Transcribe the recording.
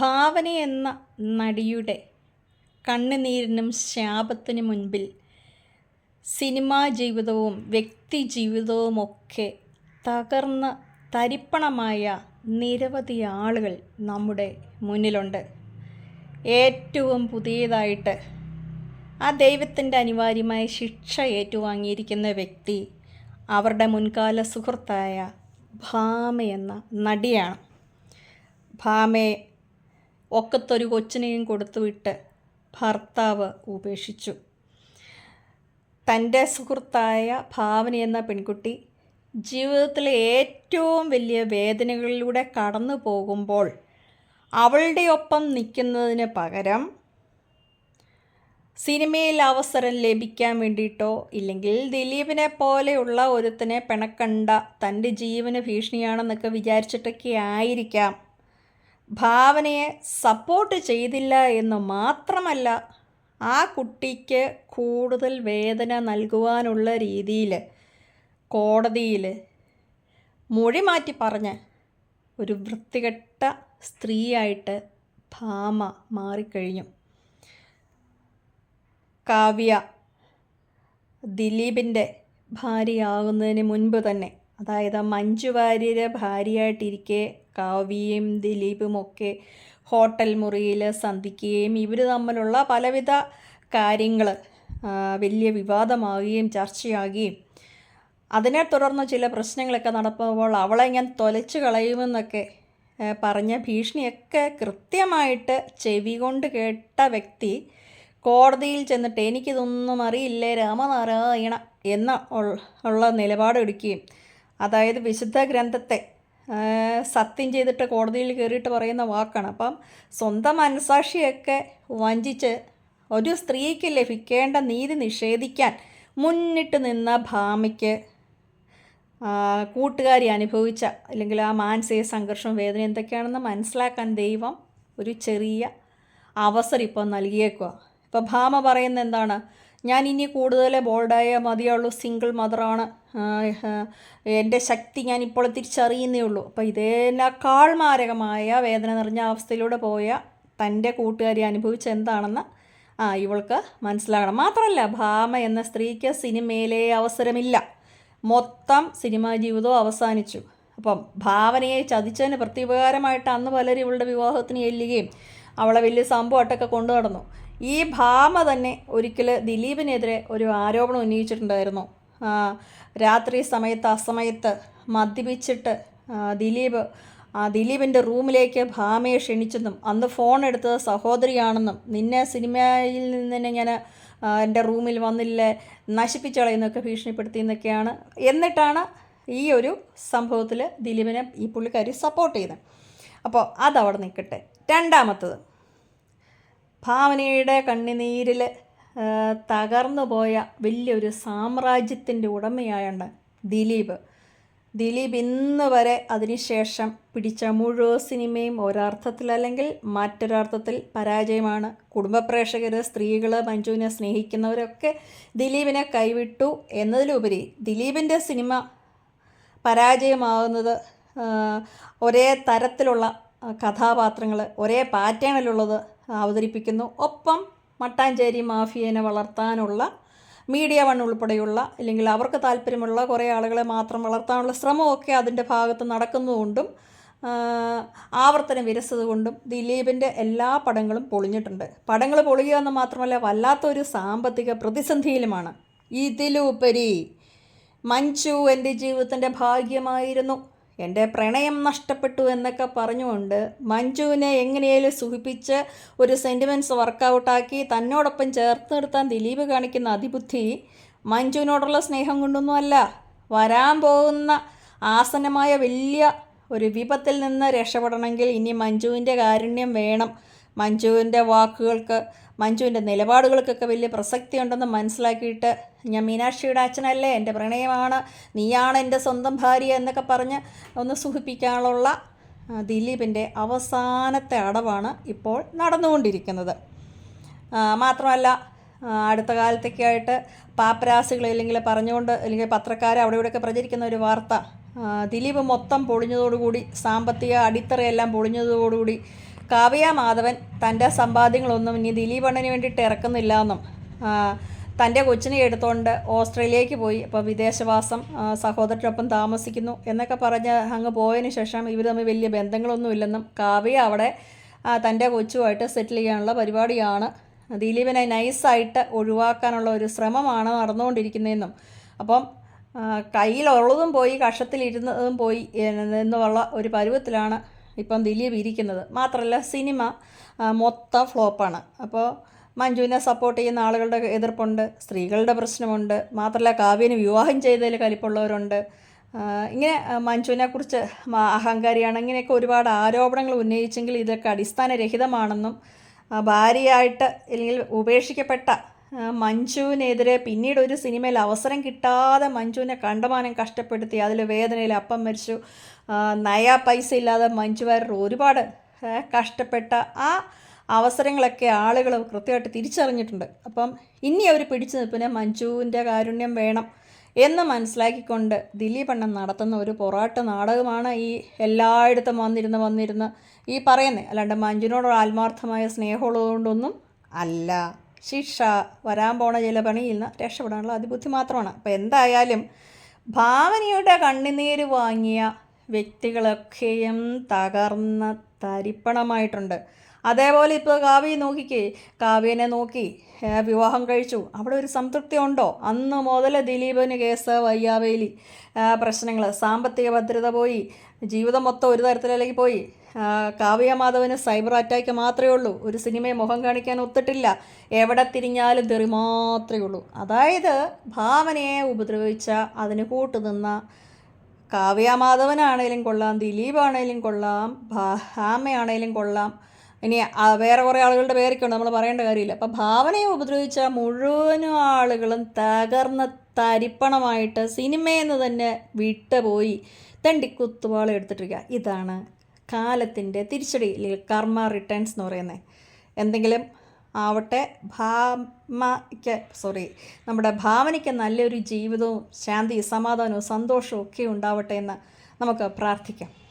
ഭാവന എന്ന നടിയുടെ കണ്ണുനീരിനും ശാപത്തിന് മുൻപിൽ സിനിമാ ജീവിതവും വ്യക്തി ജീവിതവുമൊക്കെ തകർന്ന തരിപ്പണമായ നിരവധി ആളുകൾ നമ്മുടെ മുന്നിലുണ്ട്. ഏറ്റവും പുതിയതായിട്ട് ആ ദൈവത്തിന്റെ അനിവാര്യമായ ശിക്ഷ ഏറ്റുവാങ്ങിയിരിക്കുന്ന വ്യക്തി അവരുടെ മുൻകാല സുഹൃത്തായ ഭാമ എന്ന നടിയാണ്. ഭാമയെ ഒക്കത്തൊരു കൊച്ചിനെയും കൊടുത്തുവിട്ട് ഭർത്താവ് ഉപേക്ഷിച്ചു. തന്റെ സുഹൃത്തായ ഭാവന എന്ന പെൺകുട്ടി ജീവിതത്തിലെ ഏറ്റവും വലിയ വേദനകളിലൂടെ കടന്നു പോകുമ്പോൾ അവളുടെ ഒപ്പം നിൽക്കുന്നതിന് പകരം സിനിമയിൽ അവസരം ലഭിക്കാൻ വേണ്ടിയിട്ടോ ഇല്ലെങ്കിൽ ദിലീപിനെ പോലെയുള്ള ഒരുത്തനെ പിണക്കണ്ട തന്റെ ജീവന് ഭീഷണിയാണെന്നൊക്കെ വിചാരിച്ചിട്ടൊക്കെ ആയിരിക്കാം ഭാവനയെ സപ്പോർട്ട് ചെയ്തില്ല എന്ന് മാത്രമല്ല ആ കുട്ടിക്ക് കൂടുതൽ വേദന നൽകുവാനുള്ള രീതിയിൽ കോടതിയിൽ മൊഴി മാറ്റി പറഞ്ഞ് ഒരു വൃത്തികെട്ട സ്ത്രീയായിട്ട് ഭാമ മാറിക്കഴിഞ്ഞു. കാവ്യ ദിലീപിന്റെ ഭാര്യയാകുന്നതിന് മുൻപ് തന്നെ അതായത് മഞ്ജു വാര്യരെ ഭാര്യയായിട്ടിരിക്കെ കാവ്യയും ദിലീപും ഒക്കെ ഹോട്ടൽ മുറിയിൽ സന്ധിക്കുകയും ഇവർ തമ്മിലുള്ള പലവിധ കാര്യങ്ങൾ വലിയ വിവാദമാവുകയും ചർച്ചയാകുകയും അതിനെ തുടർന്ന് ചില പ്രശ്നങ്ങളൊക്കെ നടക്കുമ്പോൾ അവളെ ഞാൻ തൊലച്ചു കളയുമെന്നൊക്കെ പറഞ്ഞ ഭീഷണിയൊക്കെ കൃത്യമായിട്ട് ചെവി കൊണ്ട് കേട്ട വ്യക്തി കോടതിയിൽ ചെന്നിട്ട് എനിക്കിതൊന്നും അറിയില്ലേ രാമനാരായണ എന്ന ഉള്ള നിലപാടെടുക്കുകയും അതായത് വിശുദ്ധ ഗ്രന്ഥത്തെ സത്യം ചെയ്തിട്ട് കോടതിയിൽ കയറിയിട്ട് പറയുന്ന വാക്കാണ്. അപ്പം സ്വന്തം മനസാക്ഷിയൊക്കെ വഞ്ചിച്ച് ഒരു സ്ത്രീക്ക് ലഭിക്കേണ്ട നീതി നിഷേധിക്കാൻ മുന്നിട്ട് നിന്ന ഭാമയ്ക്ക് കൂട്ടുകാരി അനുഭവിച്ച അല്ലെങ്കിൽ ആ മാനസിക സംഘർഷം വേദന എന്തൊക്കെയാണെന്ന് മനസ്സിലാക്കാൻ ദൈവം ഒരു ചെറിയ അവസരം ഇപ്പോൾ നൽകിയേക്കുക ഇപ്പോൾ ഭാമ പറയുന്ന എന്താണ്? ഞാൻ ഇനി കൂടുതൽ ബോൾഡായ മതിയുള്ളൂ സിംഗിൾ മദറാണ്. എന്റെ ശക്തി ഞാൻ ഇപ്പോൾ തിരിച്ചറിയുന്നേ ഉള്ളൂ. അപ്പോൾ ഇതേനേക്കാൾ മാരകമായ വേദന നിറഞ്ഞ അവസ്ഥയിലൂടെ പോയ തന്റെ കൂട്ടുകാരി അനുഭവിച്ച എന്താണെന്ന് ആ ഇവൾക്ക് മനസ്സിലാകണം. മാത്രമല്ല ഭാമ എന്ന സ്ത്രീക്ക് സിനിമയിലെ അവസരമില്ല. മൊത്തം സിനിമാ ജീവിതവും അവസാനിച്ചു. അപ്പം ഭാവനയെ ചതിച്ചതിന് പ്രത്യുപകാരമായിട്ട് അന്ന് പലരും ഇവളുടെ വിവാഹത്തിന് ചെല്ലുകയും അവളെ വലിയ സംഭവമായിട്ടൊക്കെ കൊണ്ടു നടന്നു ഈ ഭാമ തന്നെ ഒരിക്കൽ ദിലീപിനെതിരെ ഒരു ആരോപണം ഉന്നയിച്ചിട്ടുണ്ടായിരുന്നു. രാത്രി സമയത്ത് അസമയത്ത് മദ്യപിച്ചിട്ട് ദിലീപ് ദിലീപിന്റെ റൂമിലേക്ക് ഭാമയെ ക്ഷണിച്ചെന്നും അന്ന് ഫോൺ എടുത്തത് സഹോദരിയാണെന്നും നിന്നെ സിനിമയിൽ നിന്ന് ഞാൻ എന്റെ റൂമിൽ വന്നില്ലേ നശിപ്പിച്ചളയെന്നൊക്കെ ഭീഷണിപ്പെടുത്തി എന്നൊക്കെയാണ് എന്നിട്ടാണ് ഈ ഒരു സംഭവത്തിൽ ദിലീപിനെ ഈ പുള്ളിക്കാരി സപ്പോർട്ട് ചെയ്തത്. അപ്പോൾ അതവിടെ നിൽക്കട്ടെ. രണ്ടാമത്തത്. ഭാവനയുടെ കണ്ണിനീരിൽ തകർന്നു പോയ വലിയൊരു സാമ്രാജ്യത്തിന്റെ ഉടമയായുണ്ട് ദിലീപ്. ദിലീപ് ഇന്ന് വരെ അതിനുശേഷം പിടിച്ച മുഴുവൻ സിനിമയും ഒരർത്ഥത്തിൽ അല്ലെങ്കിൽ മറ്റൊരർത്ഥത്തിൽ പരാജയമാണ്. കുടുംബ പ്രേക്ഷകർ സ്ത്രീകൾ മഞ്ജുവിനെ സ്നേഹിക്കുന്നവരൊക്കെ ദിലീപിനെ കൈവിട്ടു എന്നതിലുപരി ദിലീപിന്റെ സിനിമ പരാജയമാകുന്നത് ഒരേ തരത്തിലുള്ള കഥാപാത്രങ്ങൾ ഒരേ പാറ്റേണിലുള്ളത് അവതരിപ്പിക്കുന്നു. ഒപ്പം മട്ടാഞ്ചേരി മാഫിയനെ വളർത്താനുള്ള മീഡിയ വൺ ഉൾപ്പെടെയുള്ള അല്ലെങ്കിൽ അവർക്ക് താല്പര്യമുള്ള കുറേ ആളുകളെ മാത്രം വളർത്താനുള്ള ശ്രമമൊക്കെ അതിന്റെ ഭാഗത്ത് നടക്കുന്നതുകൊണ്ടും ആവർത്തനം വിരസതുകൊണ്ടും ദിലീപിന്റെ എല്ലാ പടങ്ങളും പൊളിഞ്ഞിട്ടുണ്ട്. പടങ്ങൾ പൊളിയുക എന്ന് മാത്രമല്ല വല്ലാത്തൊരു സാമ്പത്തിക പ്രതിസന്ധിയിലുമാണ്. ഇതിലുപരി മഞ്ജു എന്റെ ജീവിതത്തിന്റെ ഭാഗ്യമായിരുന്നു. എന്റെ പ്രണയം നഷ്ടപ്പെട്ടു എന്നൊക്കെ പറഞ്ഞുകൊണ്ട് മഞ്ജുവിനെ എങ്ങനെയാലും സുഖിപ്പിച്ച് ഒരു സെന്റിമെന്റ്സ് വർക്കൗട്ടാക്കി തന്നോടൊപ്പം ചേർത്ത് നിർത്താൻ ദിലീപ് കാണിക്കുന്ന അതിബുദ്ധി മഞ്ജുവിനോടുള്ള സ്നേഹം കൊണ്ടൊന്നുമല്ല. വരാൻ പോകുന്ന ആസന്നമായ വലിയ ഒരു വിപത്തിൽ നിന്ന് രക്ഷപ്പെടണമെങ്കിൽ ഇനി മഞ്ജുവിന്റെ കാരുണ്യം വേണം. മഞ്ജുവിന്റെ വാക്കുകൾക്ക് മഞ്ജുവിന്റെ നിലപാടുകൾക്കൊക്കെ വലിയ പ്രസക്തി ഉണ്ടെന്ന് മനസ്സിലാക്കിയിട്ട് ഞാൻ മീനാക്ഷിയുടെ അച്ഛനല്ലേ എന്റെ പ്രണയമാണ് നീയാണ് എന്റെ സ്വന്തം ഭാര്യ എന്നൊക്കെ പറഞ്ഞ് ഒന്ന് സുഖിപ്പിക്കാനുള്ള ദിലീപിന്റെ അവസാനത്തെ അടവാണ് ഇപ്പോൾ നടന്നുകൊണ്ടിരിക്കുന്നത്. മാത്രമല്ല അടുത്ത കാലത്തൊക്കെയായിട്ട് പാപ്പരാസികൾ അല്ലെങ്കിൽ പറഞ്ഞുകൊണ്ട് അല്ലെങ്കിൽ പത്രക്കാർ അവിടെ ഇവിടെയൊക്കെ പ്രചരിക്കുന്ന ഒരു വാർത്ത ദിലീപ് മൊത്തം പൊളിഞ്ഞതോടുകൂടി സാമ്പത്തിക അടിത്തറയെല്ലാം പൊളിഞ്ഞതോടുകൂടി കാവ്യ മാധവൻ തന്റെ സമ്പാദ്യങ്ങളൊന്നും ഇനി ദിലീപണ്ണന് വേണ്ടിയിട്ട് ഇറക്കുന്നില്ല എന്നും തന്റെ കൊച്ചിനെ എടുത്തുകൊണ്ട് ഓസ്ട്രേലിയയ്ക്ക് പോയി. അപ്പോൾ വിദേശവാസം സഹോദരനൊപ്പം താമസിക്കുന്നു എന്നൊക്കെ പറഞ്ഞ് അങ്ങ് പോയതിന് ശേഷം ഇവർ തമ്മിൽ വലിയ ബന്ധങ്ങളൊന്നുമില്ലെന്നും കാവ്യ അവിടെ തന്റെ കൊച്ചുമായിട്ട് സെറ്റിൽ ചെയ്യാനുള്ള പരിപാടിയാണ്. ദിലീപിനെ നൈസായിട്ട് ഒഴിവാക്കാനുള്ള ഒരു ശ്രമമാണ് നടന്നുകൊണ്ടിരിക്കുന്നതെന്നും അപ്പം കയ്യിലുള്ളതും പോയി കഷത്തിലിരുന്നതും പോയി എന്നുള്ള ഒരു പരുവത്തിലാണ് ഇപ്പം ദിലീപ് ഇരിക്കുന്നത്. മാത്രമല്ല സിനിമ മൊത്തം ഫ്ലോപ്പാണ്. അപ്പോൾ മഞ്ജുവിനെ സപ്പോർട്ട് ചെയ്യുന്ന ആളുകളുടെ എതിർപ്പുണ്ട് സ്ത്രീകളുടെ പ്രശ്നമുണ്ട്. മാത്രമല്ല കാവ്യന് വിവാഹം ചെയ്തതിൽ കലിപ്പുള്ളവരുണ്ട്. ഇങ്ങനെ മഞ്ജുവിനെക്കുറിച്ച് അഹങ്കാരിയാണ്. ഇങ്ങനെയൊക്കെ ഒരുപാട് ആരോപണങ്ങൾ ഉന്നയിച്ചെങ്കിൽ ഇതൊക്കെ അടിസ്ഥാനരഹിതമാണെന്നും ഭാര്യയായിട്ട് അല്ലെങ്കിൽ ഉപേക്ഷിക്കപ്പെട്ട മഞ്ജുവിനെതിരെ പിന്നീട് ഒരു സിനിമയിൽ അവസരം കിട്ടാതെ മഞ്ജുവിനെ കണ്ടമാനം കഷ്ടപ്പെടുത്തി അതിൽ വേദനയിൽ അപ്പം മരിച്ചു. നയ പൈസ ഇല്ലാതെ മഞ്ജു ഒരുപാട് കഷ്ടപ്പെട്ട ആ അവസരങ്ങളൊക്കെ ആളുകൾ കൃത്യമായിട്ട് തിരിച്ചറിഞ്ഞിട്ടുണ്ട്. അപ്പം ഇനി അവർ പിടിച്ചു നിൽപ്പിന് മഞ്ജുവിന്റെ കാരുണ്യം വേണം എന്ന് മനസ്സിലാക്കിക്കൊണ്ട് ദിലീപ് അണ്ണൻ നടത്തുന്ന ഒരു പൊറാട്ട് നാടകമാണ് ഈ എല്ലായിടത്തും വന്നിരുന്ന് വന്നിരുന്ന് ഈ പറയുന്നത്. അല്ലാണ്ട് മഞ്ജുവിനോട് ആത്മാർത്ഥമായ സ്നേഹമുള്ളതുകൊണ്ടൊന്നും അല്ല. ശിക്ഷ വരാൻ പോണ ചില പണിയിൽ നിന്ന് രക്ഷപ്പെടാനുള്ള അതിബുദ്ധി മാത്രമാണ്. അപ്പോൾ എന്തായാലും ഭാവനയുടെ കണ്ണുനീര് വാങ്ങിയ വ്യക്തികളൊക്കെയും തകർന്ന തരിപ്പണമായിട്ടുണ്ട്. അതേപോലെ ഇപ്പോൾ കാവ്യ നോക്കിക്കേ. കാവ്യനെ നോക്കി വിവാഹം കഴിച്ചു. അവിടെ ഒരു സംതൃപ്തി ഉണ്ടോ? അന്ന് മുതൽ ദിലീപിന് കേസ് വയ്യാവേലി. പ്രശ്നങ്ങൾ സാമ്പത്തിക ഭദ്രത പോയി. ജീവിതം മൊത്തം ഒരു തരത്തിലേക്ക് പോയി. കാവ്യ മാധവന് സൈബർ അറ്റാക്ക് മാത്രമേ ഉള്ളൂ. ഒരു സിനിമയെ മുഖം കാണിക്കാൻ ഒത്തിട്ടില്ല. എവിടെ തിരിഞ്ഞാലും തെറി മാത്രമേ ഉള്ളൂ. അതായത് ഭാവനയെ ഉപദ്രവിച്ച അതിന് കൂട്ടുനിന്ന കാവ്യ മാധവനാണേലും കൊള്ളാം ദിലീപാണേലും കൊള്ളാം ഭാമയാണേലും കൊള്ളാം ഇനി വേറെ കുറേ ആളുകളുടെ പേരൊക്കെ ഉണ്ട് നമ്മൾ പറയേണ്ട കാര്യമില്ല. അപ്പം ഭാവനയെ ഉപദ്രവിച്ച മുഴുവനും ആളുകളും തകർന്ന തരിപ്പണമായിട്ട് സിനിമയിൽ നിന്ന് തന്നെ വിട്ടുപോയി. തണ്ടി കുത്തുവാള എടുത്തിട്ടിരിക്കുക. ഇതാണ് കാലത്തിന്റെ തിരിച്ചടി അല്ലെങ്കിൽ കർമ്മ റിട്ടേൺസ് എന്ന് പറയുന്നത്. എന്തെങ്കിലും ആവട്ടെ ഭാമയ്ക്ക് സോറി നമ്മുടെ ഭാവനയ്ക്ക് നല്ലൊരു ജീവിതവും ശാന്തി സമാധാനവും സന്തോഷവും ഒക്കെ ഉണ്ടാവട്ടെ എന്ന് നമുക്ക് പ്രാർത്ഥിക്കാം.